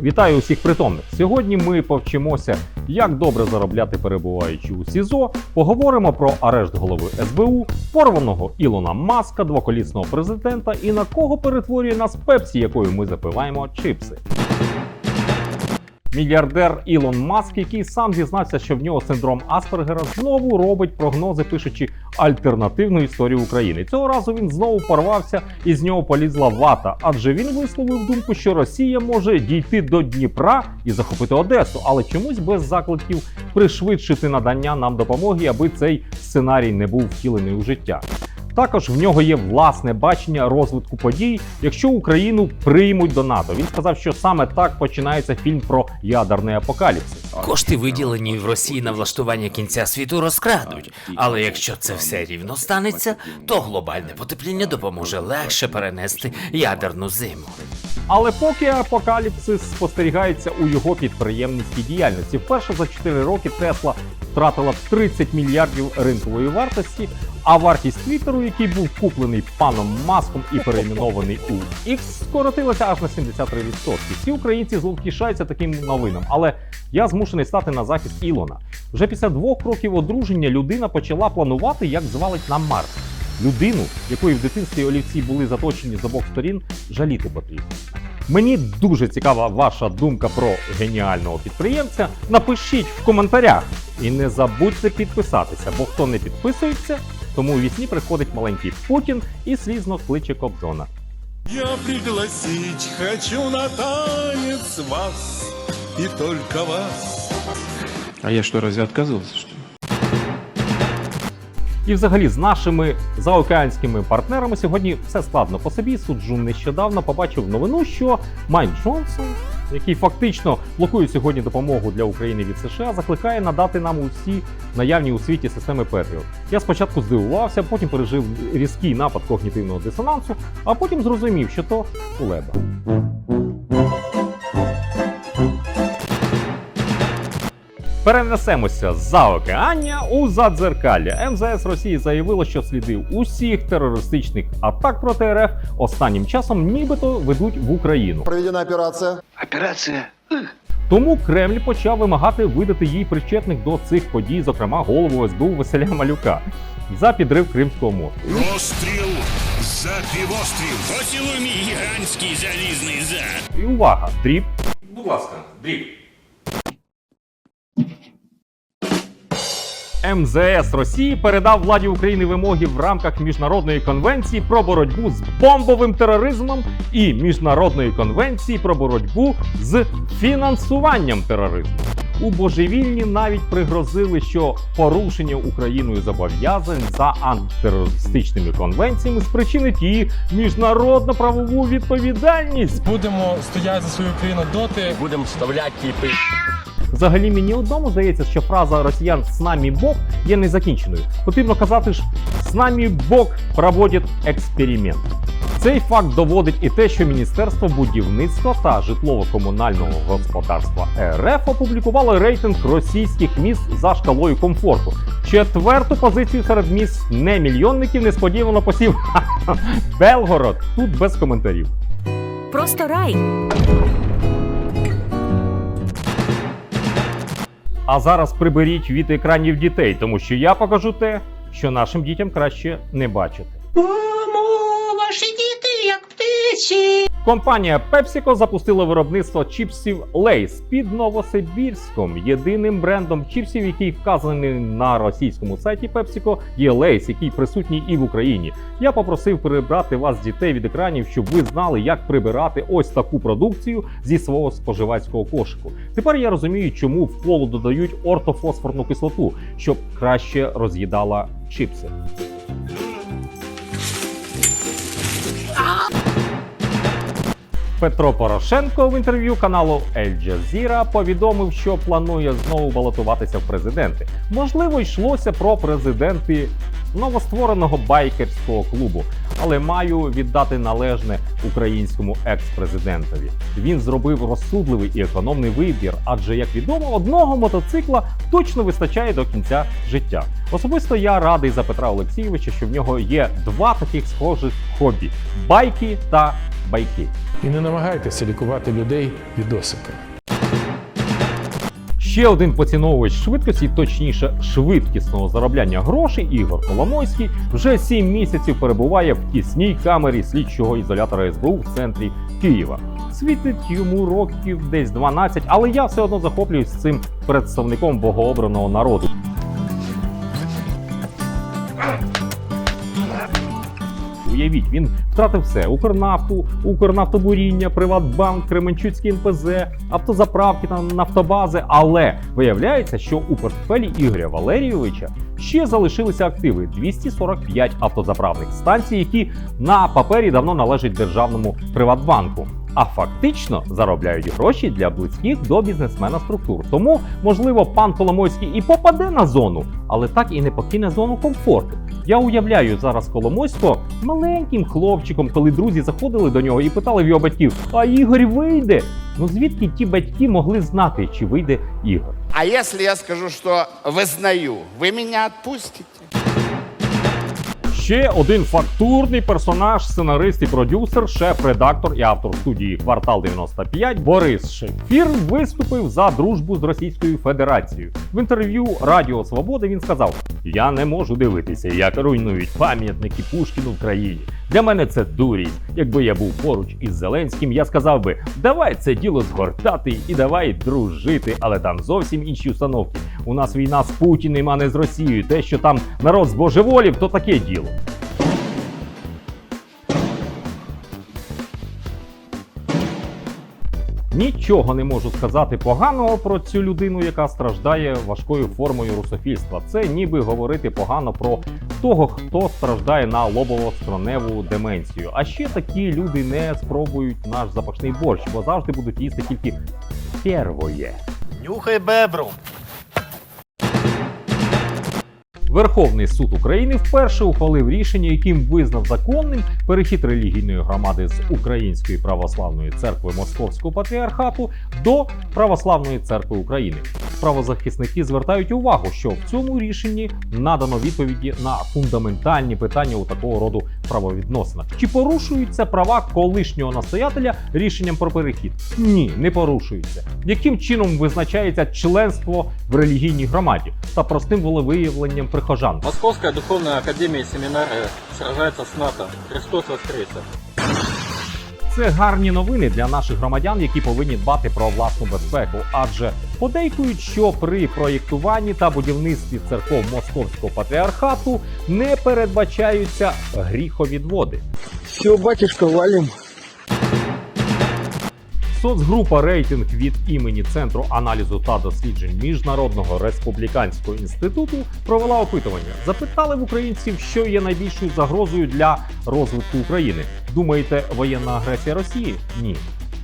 Вітаю усіх притомних. Сьогодні ми повчимося, як добре заробляти перебуваючи у СІЗО. Поговоримо про арешт голови СБУ, порваного Ілона Маска, двоколісного президента і на кого перетворює нас Пепсі, якою ми запиваємо чипси. Мільярдер Ілон Маск, який сам зізнався, що в нього синдром Аспергера, знову робить прогнози, пишучи альтернативну історію України. Цього разу він знову порвався і з нього полізла вата, адже він висловив думку, що Росія може дійти до Дніпра і захопити Одесу, але чомусь без закликів пришвидшити надання нам допомоги, аби цей сценарій не був втілений у життя. Також в нього є власне бачення розвитку подій, якщо Україну приймуть до НАТО. Він сказав, що саме так починається фільм про ядерний апокаліпсис. Кошти, виділені в Росії на влаштування кінця світу, розкрадуть. Але якщо це все рівно станеться, то глобальне потепління допоможе легше перенести ядерну зиму. Але поки апокаліпсис спостерігається у його підприємницькій діяльності, вперше за 4 роки Тесла втратила 30 мільярдів ринкової вартості, а вартість твіттеру, який був куплений паном Маском і перейменований у X, скоротилася аж на 73%. Всі українці зловтішаються таким новинам, але я змушений стати на захист Ілона. Вже після двох років одруження людина почала планувати, як звалить на Марс. Людину, якої в дитинстві олівці були заточені з обох сторін, жаліти потрібно. Мені дуже цікава ваша думка про геніального підприємця. Напишіть в коментарях і не забудьте підписатися, бо хто не підписується, тому у вісні приходить маленький Путін і слізно кличе Кобзона. Я пригласить хочу на танец вас и только вас. А я что, разве отказывался, что ли? І взагалі з нашими заокеанськими партнерами сьогодні все складно по собі. Суджу нещодавно побачив новину, що Майк Джонсон, який фактично блокує сьогодні допомогу для України від США, закликає надати нам усі наявні у світі системи Петріот. Я спочатку здивувався, потім пережив різкий напад когнітивного дисонансу, а потім зрозумів, що то кулеба. Перенесемося за океання у задзеркалля. МЗС Росії заявило, що сліди усіх терористичних атак проти РФ останнім часом нібито ведуть в Україну. Проведена операция. Операция? Тому Кремль почав вимагати видати їй причетних до цих подій, зокрема голову СБУ Василя Малюка, за підрив Кримського мосту. Розстріл за півострів. Поцілуй мій гігантський залізний зад. І увага, дріб. Будь ласка, дріб. МЗС Росії передав владі України вимоги в рамках міжнародної конвенції про боротьбу з бомбовим тероризмом і міжнародної конвенції про боротьбу з фінансуванням тероризму. У божевільні навіть пригрозили, що порушення Україною зобов'язань за антитерористичними конвенціями спричинить її міжнародно-правову відповідальність. Будемо стояти за свою країну доти, Будем вставлять типи. Взагалі мені одному здається, що фраза росіян «з нами Бог є незакінченою. Потрібно казати ж «з нами Бог проводить експеримент. Цей факт доводить і те, що Міністерство будівництва та житлово-комунального господарства РФ опублікувало рейтинг російських міст за шкалою комфорту. Четверту позицію серед міст немільйонників несподівано посів Белгород. Тут без коментарів. Просто рай. А зараз приберіть від екранів дітей, тому що я покажу те, що нашим дітям краще не бачити. Мамо, ваші діти, птиці. Компанія PepsiCo запустила виробництво чіпсів Lay's під Новосибірськом. Єдиним брендом чіпсів, який вказаний на російському сайті PepsiCo, є Lay's, який присутній і в Україні. Я попросив прибрати вас дітей від екранів, щоб ви знали, як прибирати ось таку продукцію зі свого споживацького кошику. Тепер я розумію, чому в колу додають ортофосфорну кислоту, щоб краще роз'їдала чіпси. Петро Порошенко в інтерв'ю каналу Ель Джазіра повідомив, що планує знову балотуватися в президенти. Можливо, йшлося про президенти новоствореного байкерського клубу, але маю віддати належне українському екс-президентові. Він зробив розсудливий і економний вибір, адже, як відомо, одного мотоцикла точно вистачає до кінця життя. Особисто я радий за Петра Олексійовича, що в нього є два таких схожих хобі байки та байки. І не намагайтеся лікувати людей відосиками. Ще один поціновувач швидкості, точніше швидкісного заробляння грошей, Ігор Коломойський, вже сім місяців перебуває в тісній камері слідчого ізолятора СБУ в центрі Києва. Світить йому років десь 12, але я все одно захоплююсь цим представником богообраного народу. Уявіть, він втратив все: Укрнафту, Укрнафтобуріння, Приватбанк, Кременчуцький НПЗ, автозаправки та нафтобази. Але виявляється, що у портфелі Ігоря Валерійовича ще залишилися активи 245 автозаправних станцій, які на папері давно належать державному Приватбанку. А фактично заробляють гроші для близьких до бізнесмена структур. Тому, можливо, пан Коломойський і попаде на зону, але так і не покине зону комфорту. Я уявляю зараз Коломойського маленьким хлопчиком, коли друзі заходили до нього і питали в його батьків: А Ігор вийде? Ну звідки ті батьки могли знати, чи вийде Ігор? А если я скажу, что вызнаю, вы меня отпустите? Ще один фактурний персонаж, сценарист і продюсер, шеф-редактор і автор студії Квартал 95 Борис Шефір виступив за дружбу з Російською Федерацією. В інтерв'ю Радіо Свобода він сказав: Я не можу дивитися, як руйнують пам'ятники Пушкіну в країні. Для мене це дурість. Якби я був поруч із Зеленським, я сказав би: давай це діло згортати і давай дружити. Але там зовсім інші установки. У нас війна з Путіним, а не з Росією. Те, що там народ збожеволів, то таке діло. Нічого не можу сказати поганого про цю людину, яка страждає важкою формою русофільства. Це ніби говорити погано про того, хто страждає на лобово-скроневу деменцію. А ще такі люди не спробують наш запашний борщ, бо завжди будуть їсти тільки первоє. Нюхай бебру. Верховний суд України вперше ухвалив рішення, яким визнав законним перехід релігійної громади з Української православної церкви Московського патріархату до Православної церкви України. Правозахисники звертають увагу, що в цьому рішенні надано відповіді на фундаментальні питання у такого роду правовідносинах. Чи порушуються права колишнього настоятеля рішенням про перехід? Ні, не порушуються. Яким чином визначається членство в релігійній громаді та простим волевиявленням прихожан? Московська духовна академія семінарія сражається з НАТО. Христос воскресе. Це гарні новини для наших громадян, які повинні дбати про власну безпеку, адже подейкують, що при проєктуванні та будівництві церков Московського патріархату не передбачаються гріховідводи. Все, батюшка, валим. Соцгрупа рейтинг від імені Центру аналізу та досліджень Міжнародного республіканського інституту провела опитування. Запитали в українців, що є найбільшою загрозою для розвитку України. Думаєте, воєнна агресія Росії? Ні.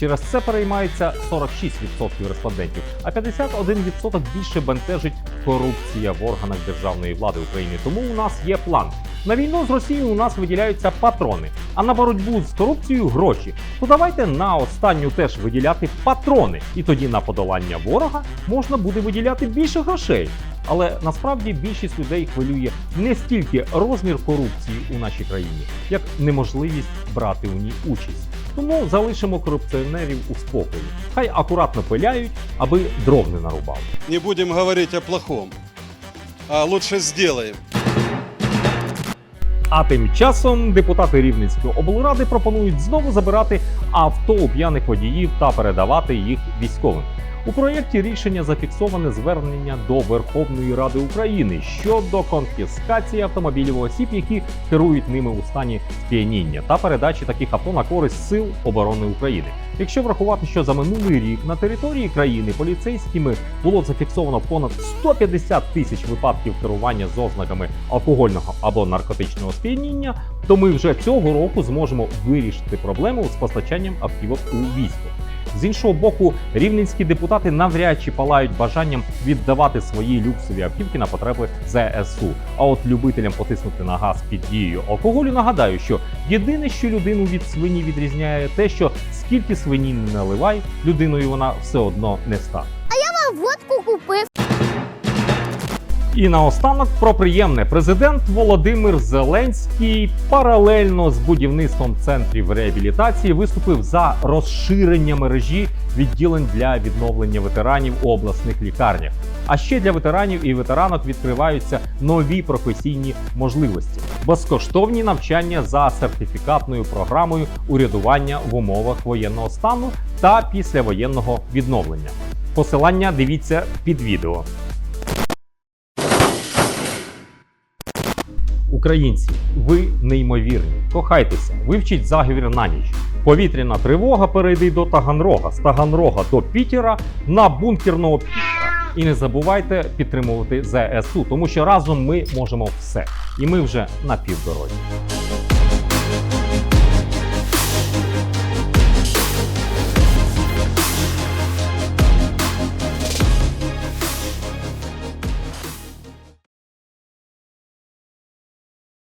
Через це переймається 46% респондентів, а 51% більше бентежить корупція в органах державної влади України. Тому у нас є план. На війну з Росією у нас виділяються патрони, а на боротьбу з корупцією гроші. То давайте на останню теж виділяти патрони, і тоді на подолання ворога можна буде виділяти більше грошей. Але насправді більшість людей хвилює не стільки розмір корупції у нашій країні, як неможливість брати у ній участь. Тому залишимо корупціонерів у спокої. Хай акуратно пиляють, аби дров не нарубали. Не будем говорить о плохом, а лучше сделаем. А тим часом депутати Рівненської облради пропонують знову забирати авто у п'яних водіїв та передавати їх військовим. У проєкті рішення зафіксоване звернення до Верховної Ради України щодо конфіскації автомобілів осіб, які керують ними у стані сп'яніння, та передачі таких авто на користь сил оборони України. Якщо врахувати, що за минулий рік на території країни поліцейськими було зафіксовано понад 150 тисяч випадків керування з ознаками алкогольного або наркотичного сп'яніння, то ми вже цього року зможемо вирішити проблему з постачанням автівок у військо. З іншого боку, рівненські депутати навряд чи палають бажанням віддавати свої люксові автівки на потреби ЗСУ. А от любителям потиснути на газ під дією алкоголю нагадаю, що єдине, що людину від свині відрізняє, те, що скільки свині не наливай, людиною вона все одно не стане. Водку купив. І наостанок про приємне. Президент Володимир Зеленський паралельно з будівництвом центрів реабілітації виступив за розширення мережі відділень для відновлення ветеранів у обласних лікарнях. А ще для ветеранів і ветеранок відкриваються нові професійні можливості, безкоштовні навчання за сертифікатною програмою урядування в умовах воєнного стану та післявоєнного відновлення. Посилання дивіться під відео. Українці, ви неймовірні. Кохайтеся, вивчіть заговір на ніч. Повітряна тривога перейде до Таганрога, з Таганрога до Пітера на бункерного Пітера. І не забувайте підтримувати ЗСУ, тому що разом ми можемо все. І ми вже на півдорозі.